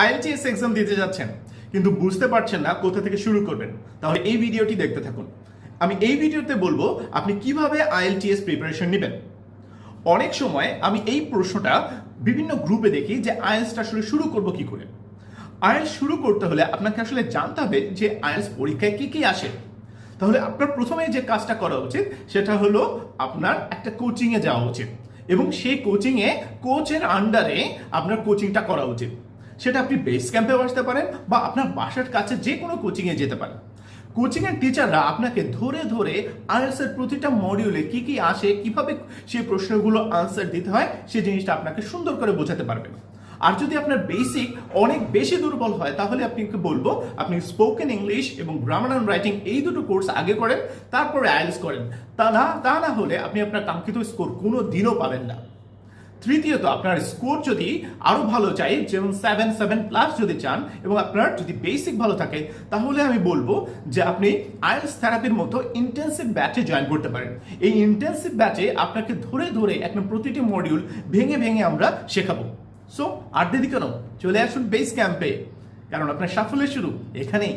IELTS exam দিতে যাচ্ছেন, কিন্তু বুঝতে পারছেন না কোথা থেকে শুরু করবেন। তাহলে এই ভিডিওটি দেখতে থাকুন। আমি এই ভিডিওতে বলব আপনি কীভাবে আইএলটিএস প্রিপারেশন নেবেন। অনেক সময় আমি এই প্রশ্নটা বিভিন্ন গ্রুপে দেখি যে আইএলসটা আসলে শুরু করব কি করে। আইএলস শুরু করতে হলে আপনাকে আসলে জানতে হবে যে আইএলস পরীক্ষায় কি কি আসে। তাহলে আপনার প্রথমে যে কাজটা করা উচিত, সেটা হলো আপনার একটা কোচিংয়ে যাওয়া উচিত। এবং সেই কোচিংয়ে কোচের আন্ডারে আপনার কোচিংটা করা উচিত। সেটা আপনি বেস ক্যাম্পেও আসতে পারেন বা আপনার বাসার কাছে যে কোনো কোচিংয়ে যেতে পারেন। কোচিংয়ের টিচাররা আপনাকে ধরে ধরে আইএলস এর প্রতিটা মডিউলে কি কি আসে, কীভাবে সেই প্রশ্নগুলো আনসার দিতে হয়, সেই জিনিসটা আপনাকে সুন্দর করে বোঝাতে পারবেন। আর যদি আপনার বেসিক অনেক বেশি দুর্বল হয়, তাহলে আপনাকে বলব, আপনি স্পোকেন ইংলিশ এবং গ্রামার অ্যান্ড রাইটিং এই দুটো কোর্স আগে করেন, তারপরে আইএলস করেন। তা না তা না হলে আপনি আপনার কাঙ্ক্ষিত স্কোর কোনো দিনও পাবেন না। তৃতীয়ত, আপনার স্কোর যদি আরও ভালো চাই, যেমন সেভেন সেভেন প্লাস যদি চান, এবং আপনার যদি বেসিক ভালো থাকে, তাহলে আমি বলব যে আপনি আইএলস থেরাপির মতো ইন্টেন্সিভ ব্যাচে জয়েন করতে পারেন। এই ইন্টেন্সিভ ব্যাচে আপনাকে ধরে ধরে একদম প্রতিটি মডিউল ভেঙে ভেঙে আমরা শেখাবো। সো আর দেরি কেন? চলে আসুন বেস ক্যাম্পে কারণ আপনার সাফল্যের শুরু এখানেই।